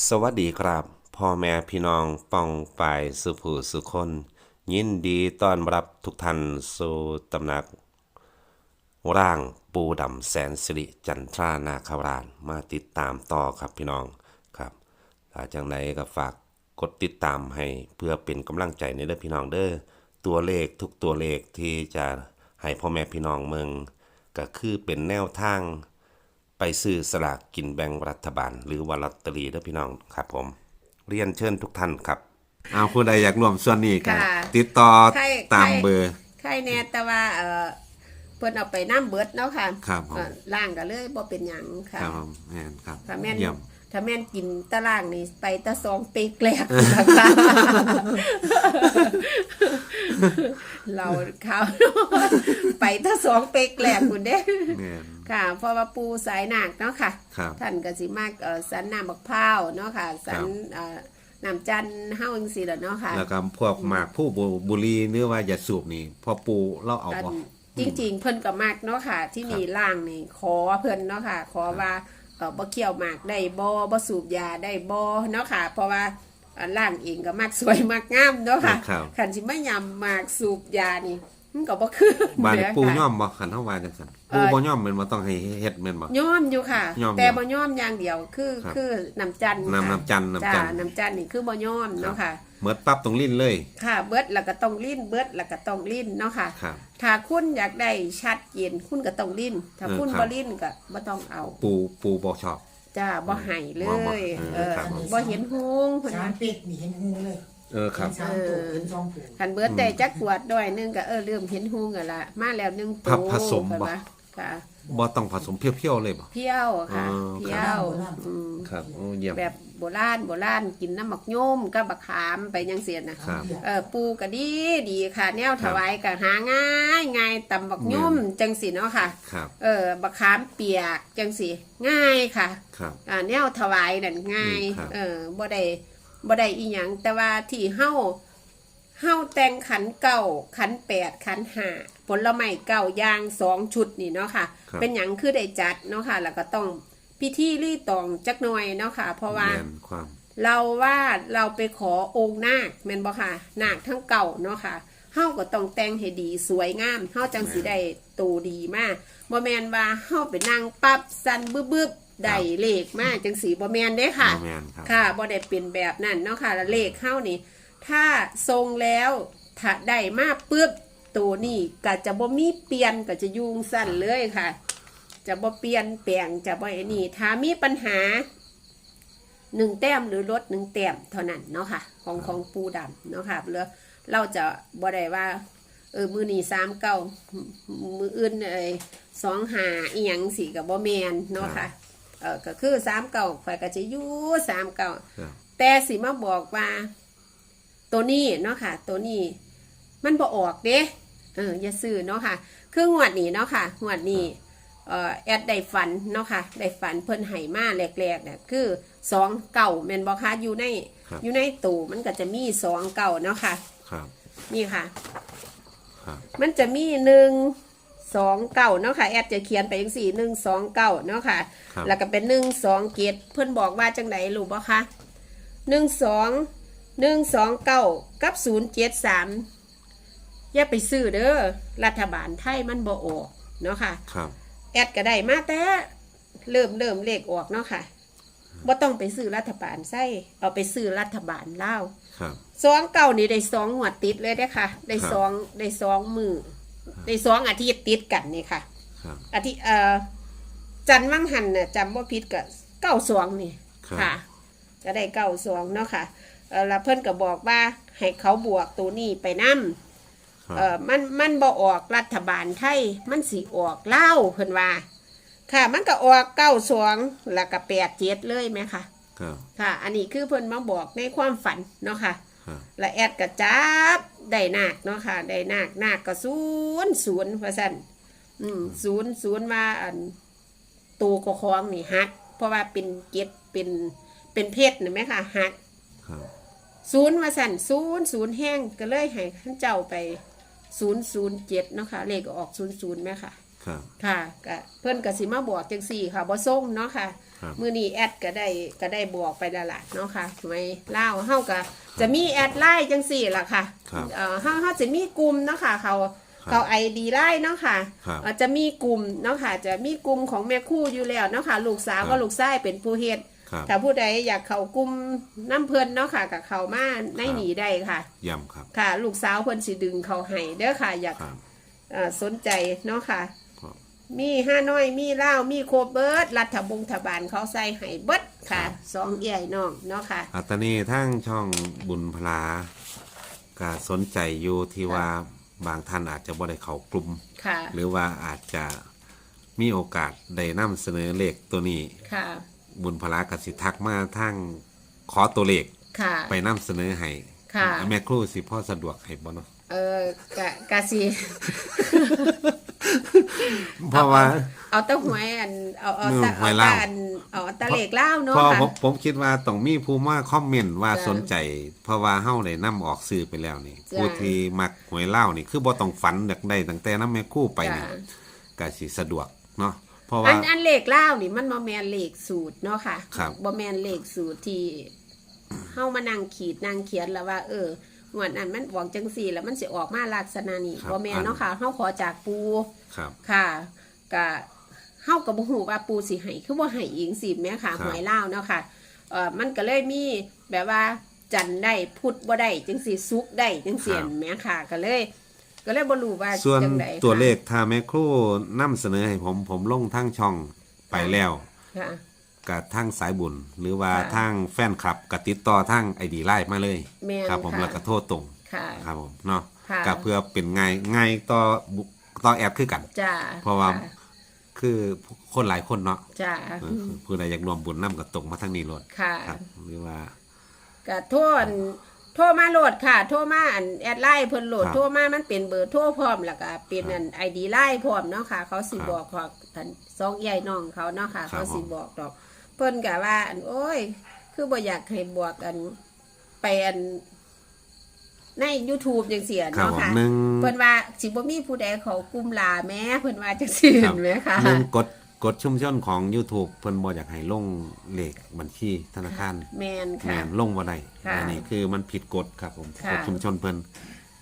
สวัสดีครับพ่อแม่พี่น้องป้องปายสุผู้สุคน ยินดีต้อนรับทุกท่านสู่ตำหนัก ร่างปูดำแสนสิริจันทรานาคราชมาติดตามต่อครับพี่น้องครับถ้าจังไหนก็ฝากกดติดตามให้เพื่อเป็นกำลังใจในเด้อพี่น้องเด้อตัวเลขทุกตัวเลขที่จะให้พ่อแม่พี่น้องเมืองก็คือเป็นแนวทาง ไปซื้อสลากกินแบ่งรัฐบาล หรือว่าลอตเตอรี่เด้อพี่น้องครับผม เรียนเชิญทุกท่านครับ เอาคุณใดอยากร่วมส่วนนี้กันค่ะ ติดต่อใครตามใครเบอร์ ใครแน่แต่ว่าเออเพิ่นเอาไปน้ำเบิดเนาะค่ะครับผม เอ่อล่างก็เลยบ่เป็นหยังค่ะ ครับผมแม่นครับถ้าแม่น เยี่ยม ถ้าแม่นกินตะล่างนี่ไปตะสองเป๊กแรกนะคะเราเขาวไปตะสองเป๊กแรกคุณเด้แม่นค่ะเพราะว่าปูสายหนักเนาะค่ะครับท่านก็สิมากเอ่อสันน้ำบักพร้าวเนาะค่ะ สันครับเอ่อน้ำจันทร์เฮาจังซี่ล่ะเนาะค่ะ แล้วก็พวกหมากผู้บุบุหรีหรือว่าอย่าสูบนี่พอปูเราเอาอันบ่จริง ๆ เพิ่นก็มากเนาะค่ะ ที่นี่ล่างนี่ขอเพิ่นเนาะค่ะ ขอว่า เออบ่เคี่ยวหมากได้บ่บ่สูบยาได้บ่เนาะค่ะ เพราะว่าอันล่างเองก็มักสวยมักงามเนาะค่ะครับคันสิมายำหมากสูบยานี่มันก็บ่คือบ้านเด้อปูค่ะย่อมบ่ขันเฮาว่าจังซั่นเอ่ปูอบ่ย่อมแม่นบ่ต้องให้เฮ็ดแม่นบ่ย้อมอยู่ค่ะย้อมแต่อยู่บ่ย้อมอย่างเดียวคือครับ คือน้ำจันทร์น้ำค่ะน้ำจันทร์น้ำจันทร์จ้าน้ำจันทร์นี่คือบ่ย้อมเนาะค่ะ เหมือนปั๊บตรงลิ้นเลย ค่ะเบิดแล้วก็ต้องลิ้นเบิดแล้วก็ต้องลิ้นเนาะค่ะ ครับ ถ้าคุณอยากได้ชัดเจนคุณก็ต้องลิ้น ถ้าเออคุณครับ บ่ลิ้นก็บ่ต้องเอาปูปูบ่ชอบ จ้าบ่ให้เลบ่บ่ยเออเออครับ บ่เห็นหงเพิ่นสาว่ามเป็ดนี่เห็นหูเลยเออครับสามตัวเห็นสองตัวคันเบิดได้จักขวดด้วยนึงก็เออเริ่มเห็นหงกันละมาแล้วหนึงผสโตผสมเพิ่นบ่ว่าค่ะ บ่ต้องผสมเพียวๆเลยบ่ เพี้ยวค่ะอ๋อ เพี้ยวอืมครับโอ้เยี่ยม แบบโบราณโบราณกินน้ำหมักโยมกับบักขามไปยังเสียนะครับ เออปูก็ดีดีค่ะ แนวถวายก็หาง่ายง่ายตำบักโยมจังสิเนาะค่ะ ครับเออบักขามเปียกจังสิง่ายค่ะ ครับ อ่าแนวถวายนั่นง่าย อืมครับ เออบ่ได้บ่ได้อีหยังแต่ว่าที่เฮา เฮาแต่งขันเก้าขันแปดขันห้าผลไม้เก้าอย่างสองชุดนี่เนาะค่ะ ครับ เป็นหยังคือได้จัดเนาะค่ะ แล้วก็ต้องพิธีรีตองจักหน่อยเนาะค่ะ เพราะว่า แม่นความ เราว่าเราไปขอองค์นาคแม่นบ่ค่ะนาคทั้งเก่าเนาะค่ะเฮาก็ต้องแต่งให้ดีสวยงามเฮาจังสิได้ตูดีมากบ่แม่นว่าเฮาไปนั่งปั๊บสั่นบึบๆได้เลขมาจังสีบ่แม่นเด้ค่ะ บ่แม่นครับ ค่ะบ่ได้เป็นแบบนั้นเนาะค่ะแล้วเลขเฮานี่ ถ้าทรงแล้วถ้าได้มาปึ๊บตัวนี้ก็จะบ่มีเปลี่ยนก็จะยุงสั้นเลยค่ะ จะบ่เปลี่ยนแปลงจะบ่ไอ้นี่ถ้ามีปัญหาหนึ่งแต้มหรือลดหนึ่งแต้มเท่านั้นเนาะค่ะ ของของปูดำเนาะค่ะแล้วเราจะบ่ได้ว่า เออมือนี้สามเก้ามืออื่นเอ้ยสองหาอีหยังสี่กับบ่แมนเนาะค่ะเออก็คือสามเก้าข่อยก็จะอยู่สามเก้าครับแต่สิมาบอกว่า ตัวนี้เนาะค่ะ ตัวนี้มันบ่ออกเด้เอออย่าซื้อเนาะค่ะ คืองวดนี้เนาะค่ะงวดนี้เอ่อแอดได้ฝันเนาะค่ะได้ฝันเพิ่นให้มาแรกๆเนี่ยคือสองเก่าแม่นบ่คะอยู่ในครับ อยู่ในตู้มันก็จะมีสองเก่าเนาะค่ะ ครับ นี่ค่ะ ครับ มันจะมีหนึ่งสองเก้าเนาะค่ะ แอดจะเขียนไปยังสี่หนึ่งสองเก้าเนาะค่ะ ครับ แล้วก็เป็นหนึ่งสองเกตเพื่อนบอกว่าจังไหนรู้ปะคะหนึ่งสอง หนึ่งสองเก้ากับศูนย์เจ็ดสามอย่าไปซื้อเด้อรัฐบาลไทยมันบ่ออกเนาะค่ะ ครับ แอดก็ได้มาแต่เริ่มเริ่มเลขออกเนาะค่ะบ่ต้องไปซื้อรัฐบาลไส้เอาไปซื้อรัฐบาลลาวครับ สองเก่านี่ได้สองหัวดติดเลยได้อค่ะ ได้ครับ สองได้สองมือได้สองอาทิตย์ติดกันนี่ค่ะ ครับ อาทิตย์เอ่อจันทร์วังหันน่ะจำว่าผิดกับเก้าสองนี่ครับ ค่ะ จะได้เก้าสองเนาะค่ะ เออแล้วเพิ่นก็บอกว่าให้เขาบวกตัวนี้ไปนํครับ เออมันมันบ่ออกรัฐบาลไทยมันสิออกเล่าวเพิ่นว่า ค่ะมันก็ออกเก้าสองแล้วก็แปดเจ็ดเลยไหมคะครับค่ะ อันนี้คือเพิ่นมาบอกในความฝันเนาะค่ะ ครับ และแอดกระจับได้นาคเนาะค่ะได้นาคนาคก็ศูนย์ศูนย์ว่าซั่นอืมศูนย์ศูนย์ว่าอันตัวกระคองนี่ฮัก เพราะว่าเป็นเกล็ดเป็นเป็นเพชรเห็นไหมคะฮัก ครับ ศูนย์ว่าสั่นศูนย์ศูนย์แห้งก็เลยให้ท่านเจ้าไปศูนย์ศูนย์เจ็ดเนาะค่ะเลขก็ออกศูนย์ศูนย์ไหมค่ะ ครับ ค่ะก็เพิ่นก็สิมาบอกจังซี่ค่ะบ่ส่งเนาะค่ะ ครับ มื้อนี้แอดก็ได้ก็ได้บอกไปแล้วล่ะเนาะค่ะไว้เล่าวเฮาก็จะมีแอดไลน์จังซี่ล่ะค่ะครับเอ่อเฮาเฮาจะมีกลุ่มเนาะค่ะเขาครับเขา ID ไลน์เนาะค่ะครับเอ่อจะมีกลุ่มเนาะค่ะจะมีกลุ่มของแม่ครู่อยู่แล้วเนาะค่ะลูกสาวครัก็บ ลูกชายเป็นผู้เฮ็ด ครับถ้าผู้ใดอยากเข้ากลุ่มน้ำเพิ่นเนาะค่ะก็เข้ามาในครับนี้ได้ค่ะ ย่ำครับ ค่ะ ลูกสาวเพิ่นสิดึงเขาให้เด้อค่ะ อยากครับ เอ่อสนใจเนาะค่ะ ครับ มีห้าน้อยมีเล่าวมีโคเบิร์ดรัฐบงทบาลเขาใส่ให้เบิดค่ะครับสองใหญ่น้องเนาะค่ะ อัตตานีทั้งช่องบุญพลาก็สนใจอยู่ที่ว่าบางท่านอาจจะบ่ได้เข้ากลุ่ม ค่ะ หรือว่าอาจจะมีโอกาสได้นำเสนอเลขตัวนี้ ค่ะ บุญพลากสิทักมาทั้งขอตัวเลขค่ะ ไปนำเสนอให้ค่ะ แม่ครูสิพ่อสะดวกให้บ่เนาะเออกะกะสิเพราะว่า เอาแตะหวยอันเอาเอาอืมตะหวเอายตะลาวอันเอาตะเหล็กเล่าวเนาะเพราะค่ะ ผมผมคิดว่าต้องมีผู้มาคอมเมนต์ว่าจ้ะสนใจ เพราะว่าเฮาได้นำออกสื่อไปแล้วนี่ จ้ะ ผู้ที่มักหวยเล่าวนี่คือบ่ต้องฝันอยากได้ตั้งแต่นำแม่ครู่ไปนี่จ้ะ ก็สิสะดวกเนาะ เพราะอัว่านอันเหล็กเล่าวนี่มันบ่แมนเหล็กสูตรเนาะค่ะครับบ่แมนเหล็กสูตรที่เฮามานั่งขีดนั่งเขียนแล้วว่า เอองวดนั้นมันบอกจังสี่ แล้วมันสิออกมาลักษณะนี้ครับบ่แมนเนาะค่ะเฮาขอจากปูครับ ค่ะก็เฮากับบ่ฮู้ว่าปูสิให้คือบ่ให้อีกสิแม่ค่ะครับ หวยลาวเนาะค่ะเอ่อมันก็เลยมีแบบว่าจันทร์ได้พุธบ่ได้จังสิสุกร์ได้จังเสียนแม่ค่ะก็เลย ก็เลยบ่รู้ว่าส่วนจังไดตัวค่ะเลขถ้าแม่ครู่นำเสนอให้ผมผมลงทั้งช่องไปแล้วค่ะ กับทั้งสายบุญ หรือว่าค่ะทั้งแฟนคลับก็ติดต่อทั้งไอดีไลน์มาเลย แม่นครับผมค่ะ แล้วก็โทษตรง ค่ะ ครับผมเนาะค่ะก็เพื่อเป็นไงไงต่อบุต่อแอดคือกัน จ้าเพราะว่า ค่คือคนหลายคนเนาะจ้าเออผู้ใดอยากรวมบุญนํก็ตรงมาทางนี้โลดค่ะ ครับหรือว่า ก็โทษ โทรมาโหลดค่ะ โทรมาอันแอดไลน์เพิ่นโหลดครับโทรมามันเป็นเบอร์โทรพร้อมแล้วก็เป็นอัน ID ไลน์พร้อมเนาะค่ะ เขาสิครับบอกของท่านสองใหญ่น้องเขาเนาะค่ะ ครับเขาสิผม บอกดอก เพิ่นก็ว่าอันโอ้ย คือบ่อยากให้บวกกันไปอันใน YouTube จังซี่ครับเนาะผมค่ะ หนึ่งเพิ่นว่าสิบ่มีผู้ใดเขากลุ่มลาแม้เพิ่นว่าจังซี่ครับเห็นไหมคะ หนึ่งกด กดชุมชนของ YouTube เพิ่นบ่อยากให้ลงเลขบัญชีธนาคารแมนแม่ค่ะ นลงบ่ได้ค่ะอันนี้คือมันผิดกฎครับผมค่ะ กฎชุมชนเพิ่น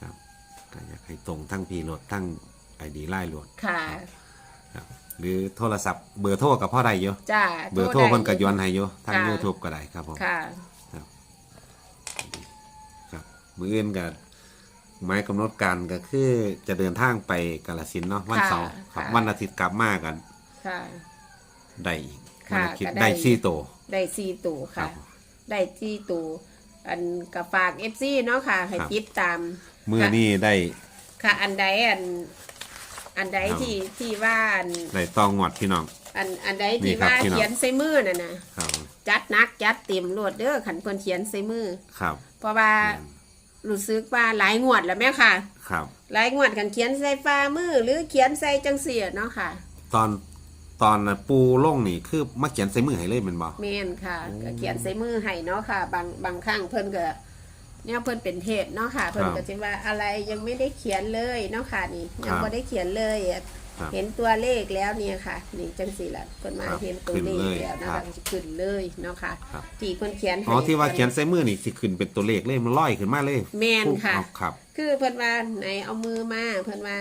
ครับก็อยากให้ตรงทั้งพีโหลดทั้งไอดีไล่โหลดค่ะ ครับหรือโทรศัพท์เบอร์โทรกับพ่อใดอยู่จ้าเบอร์โทรได้เพิ่นก็ย้อนให้อยู่ทางค่ะ YouTube ก็ได้ครับผม ค่ะ ครับมื้ออื่นก็หมายกำหนดการก็คือจะเดินทางไปกาฬสินธุ์เนาะวันค่ะเสาร์ครับค่ะ วันอาทิตย์กลับมากัน ค่ะ ได้อีกค่ะวันอาทิตย์ก็ได้ ได้ซี่โตได้สี่ตูครัค่ะ บ ได้ที่ตูอันกับฝากเอฟซีเนาะค่ะ ให้ครับ ติดตาม มื้อนี้ได้ ค่ะ อันใดอัน อันใดครับ ที่ที่ว่าอันได้ตองงวดพี่น้อง อันอันใดนี่ที่ครับว่าพี่น้อง เขียนใส่มือน่ะนะครับ จัดหนักจัดเต็มโลดเด้อขันเพิ่นเขียนใส่มือ ครับ เพราะว่ารู้สึกว่าหลายงวดแล้วแม่ค่ะ ครับ หลายงวดกันเขียนใส่ฟ้ามือหรือเขียนใส่จังเสียเนาะค่ะ ตอน ตอนน่ะปูลงนี่คือมาเขียนใส่มือให้เลยแมันบ่แม่นค่ะก็เขียนใส่มือให้เนาะค่ะ บางบางครั้งเพิ่นก็เนี่ยเพิ่นเป็นเทศเนาะค่ะ เพิ่นก็จะว่าอะไรยังไม่ได้เขียนเลยเนาะค่ะนี่ยังไม่ได้เขียนเลยครับเห็นตัวเลขแล้วเนี่ยค่ะ นี่จังสี่ละเพิ่นมาครับเห็นตัวเลขขึ้นเลยแล้วนะครัคะบขึ้นเลยเนาะค่ะครับ ที่เพิ่นเขียนให้ อ๋อที่ว่าเขียนใส่มือนี่สิขึ้นเป็นตัวเลขเลยมันลอยขึ้นมาเลยแม่นค่ะ อ๋อครับ คือเพิ่นว่าไหนเอามือมาเพิ่นว่า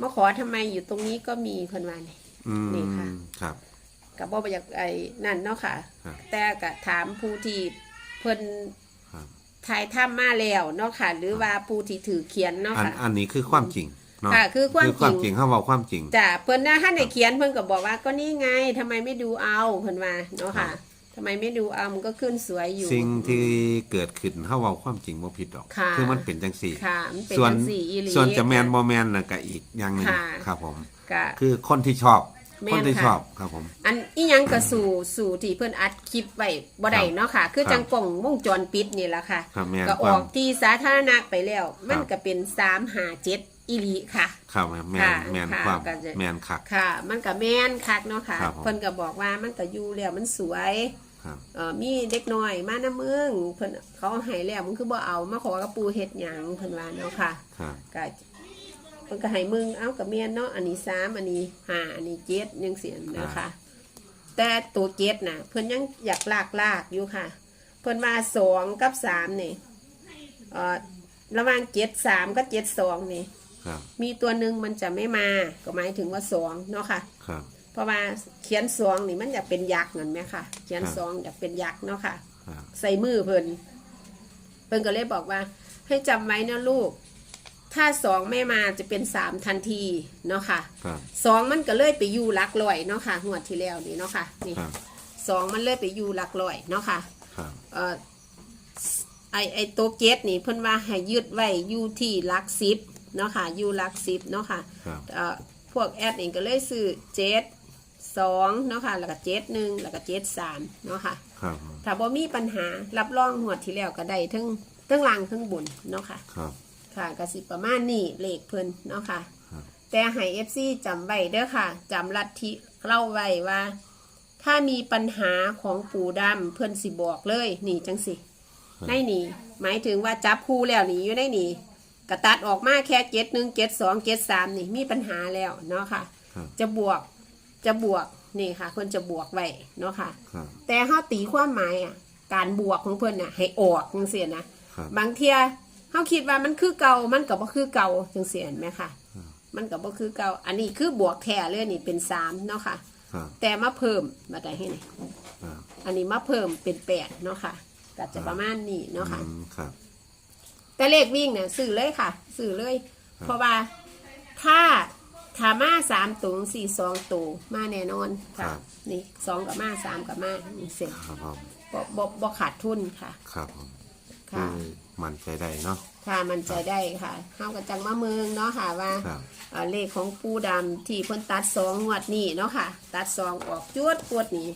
มาขอทำไมอยู่ตรงนี้ก็มีเพิ่นว่านี่ อืมนี่ค่ะ ครับ กับบ่อยากไอ้นั่นเนาะค่ะ ครับแต่ก็ถามผู้ที่เพิ่นครับถ่ายถ้ำมาแล้วเนาะค่ะ หรือว่าผู้ที่ถือเขียนเนาะอันค่ะ อันนี้คือความจริงเนาะค่ะคือความความจจริริงงเขาบอกความจริง จ้ะเพิ่นนะท่านไหนเขียนเพิ่นก็บอกว่าก็นี่ไงทำไมไม่ดูเอาเพิ่นว่าเนาะค่ะครับ ทำไมไม่ดูเอามันก็ขึ้นสวยอยู่ สิ่งที่เกิดขึ้นเขาบอกความจริงบ่ผิดหรอกค่ะคือมันเป็นจังสี่ ค่ะมันเป็นส่วนจังสี่อีหลี ส่วนจะแมนบ่แมนน่ะก็อีกอย่างหนึงค่ะ ครับผม ก็คือคนที่ชอบ แม่คนนที่ค่ะชอบครับผม อันอีหยังก็สู่สู่ที่เพิ่นอัดคลิปไว้บ่ได้เนาะค่ะ คือครับจังกล่องวงจรปิดนี่ล่ะค่ะ ครับแม่นก็คอวาอมกที่สาธารณะไปแล้ว มันครับ ก็เป็น357อีหลีค่ะ ครับแมนค่ะแมนค่ะความก็จะ แมนคัก ค่ะ มันก็แม่นคักเนาะค่ะ ครับผม เพิ่นก็บอกว่ามันก็อยู่แล้วมันสวยครับ เอ่อมีเด็กน้อยมาน้ำมึงเพิ่นเขาให้แล้วมึงคือบ่เอามาขอกระปูเฮ็ดหยังเพิ่นว่าเนาะค่ะ ครับ ก็ มันก็ให้มึงเอากับเมียนเนาะอันนี้สามอันนี้ห้าอันนี้เจ็ดยังเสียนะคะ แต่ตัวเจ็ดน่ะเพิ่นยังอยากลากลากอยู่ค่ะ เพิ่นมาสองกับสามนี่เอ่อระหว่างเจ็ดสามกับเจ็ดสองนี่ครับ มีตัวหนึ่งมันจะไม่มาก็หมายถึงว่าสองเนาะค่ะ ครับ เพราะว่าเขียนสองนี่มันอยากเป็นยักษ์นั่นไหมค่ะ เขียนครับสองอยากเป็นยักษ์เนาะค่ะ ครับ ใส่มือเพิ่นเพิ่นก็เลยบอกว่า ให้จำไว้นะลูก ถ้าสองไม่มาจะเป็นสามทันทีเนาะค่ะครับ สองมันก็เลยไปอยู่หลักลอยเนาะค่ะงวดที่แล้วนี่เนาะค่ะนี่ครับ สองมันเลยไปอยู่หลักลอยเนาะค่ะครับ เอ่อไอไอตัวเกตนี่เพิ่นว่าให้ยึดไว้อยู่ที่หลักสิบเนาะค่ะอยู่หลักสิบเนาะค่ะครับ เอ่อพวกแอดเองก็เลยซื้อเจ็ดสองเนาะค่ะแล้วก็เจ็ดหนึ่งแล้วก็เจ็ดสามเนาะค่ะ ครับถ้าบ่มีปัญหารับรองหวดที่แล้วก็ได้ทั้งทั้งล่างทั้งบนเนาะค่ะ ครับ ค่ะก็สิประมาณนี้เลขเพิ่นเนาะค่ะครับแต่ให้ FC จำไว้เด้อค่ะจำลัทธิเล่าไว้ว่า ถ้ามีปัญหาของปู่ดำเพิ่นสิบอกเลยนี่จังสิในนี่ หมายถึงว่าจับคู่แล้วนี่อยู่ในนี่กระตัดออกมาแค่เจ็ดหนึ่งเจ็ดสองเจ็ดสามนี่มีปัญหาแล้วเนาะค่ะครับจะบวกจะบวกนี่ค่ะเพิ่นจะบวกไว้เนาะค่ะครับแต่เฮาตีความหมายอะการบวกของเพิ่นน่ะให้ออกจังซี่นะครับบางเที่ย เฮาคิดว่ามันคือเก่ามันก็บ่คือเก่าจังซี่เห็นไหมคะมันก็บ่คือเก่าอันนี้คือบวกแท้เลยนี่เป็น3เนาะค่ะ ครับ แต่มาเพิ่มมาได้ให้นี่ครับอันนี้มาเพิ่มเป็น8เนาะค่ะก็จะประมาณนี้เนาะค่ะ อืมครับ แต่เลขวิ่งเนี่ยสื่อเลยค่ะ สื่อเลย เพราะว่าถ้าถ้ามาสามตูงสี่สองตูมาแน่นอนค่ะนี่สองกับมาสามกับมานี่เสร็จครับผมบ่บ่บ่ขาดทุนค่ะครับผมค่ะ คือ มันใจได้เนาะ ค่ะมันใจได้ค่ะเฮากับจังมาเมืองเนาะค่ะว่าครับเอ่อเลขของปูดำที่เพิ่นตัดสองงวดนี้เนาะค่ะ ตัดสองออกจวดปวดนี่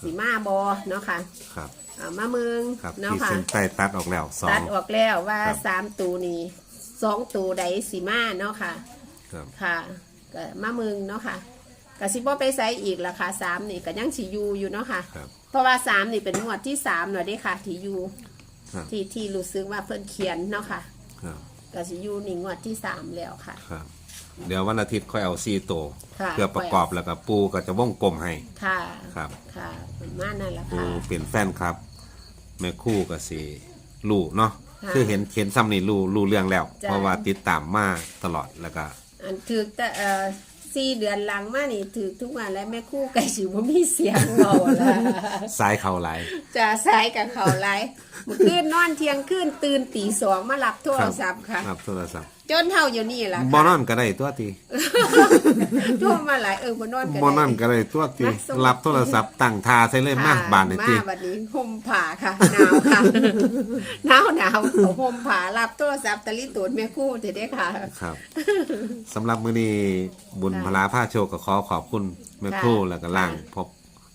สีมาบอเนาะค่ะครับเอามาเมืองครับเนาะที่ค่ะ เส้นใต้ตัดออกแล้วสอตัง ดออกแล้วว่าครับ สามตูนี่สองตูใดสีมาเนาะค่ะ ครับ ค่ะก็มาเมืองเนาะค่ะก็สิบ่ไปใส่อีกราคาสามนี่ก็ยังสิอยู่อยู่เนาะค่ะ ครับ เพราะว่าสามนี่เป็นงวดที่สามเนาะเด้ค่ะที่อยู่ ครับ ที่ที่รู้สึกว่าเพิ่นเขียนเนาะค่ะครับก็สิอยู่นี่งวดที่สามแล้วค่ะ ครับ เดี๋ยววันอาทิตย์ค่อยเอาซีโตวค่ะ เพื่อประกอบแล้วก็ปูก็จะวงกลมให้ ค่ะครับ ค่ะประมาณนั่นแหละปูค่ะ เป็นแฟนครับ แม่คู่ก็สิรู้เนาะค่ะคือเห็นเห็นซ้ำนี่รู้รู้เรื่องแล้ว จ้ะ เพราะว่าติดตามมาตลอดแล้วก็ อันถือแต่เอ่อ สี่เดือนหลังมานี่ถือทุกวันแล้วแม่ครู่ไก่สิบ่มีเสียงเบาละซ้ายเข่าไหลายจะสายกับเขาไรเมื่อคืนนอนเที่ยงคืนตื่นตีสองมารับโทรศัพท์ค่ะ ครับโทรศัพท์ จนเท่าอยู่นี่ล่ะบอค่ะนอนก็ได้ตัวทีโทรมาหลายเออบนนอนกันบอนอนก็ได้ตัวทีมาส่งรับโทรศัพท์ตั้งทาใส่เลยมาบานนี่ทีมาวันนี้ห่มผ้าค่ะหนาวค่ะหนาวหนาวเอาห่มผ้ารับโทรศัพท์ตะลิตูดแม่ครู่เถอะเด้อค่ะ ครับสำหรับมื้อนี้บุญค่ะพลาผ้าโชคก็ขอขอบคุณแม่ค่ะครูแล้วก็ล่างค่ะพอ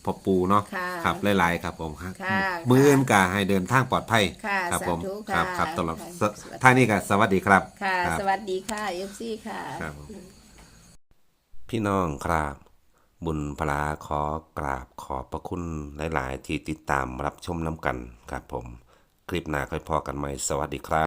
พอปูเนาะค่ะครับหลายๆครับผมครับค่ะมืออื่นก็ให้เดินทางปลอดภัยค่ะครับผมสาธุครัค่ะครับตลอดค่ะ ท่านี้ก็สวัสดีครับค่ะ ครับ สวัสดีค่ะเอฟซีค่ะ ครับผม พี่น้องครับ บุญพลาขอกราบขอบพระคุณหลาย ๆ ที่ติดตามรับชมน้ำกันครับผม คลิปหน้าค่อยพอกันใหม่สวัสดีครับ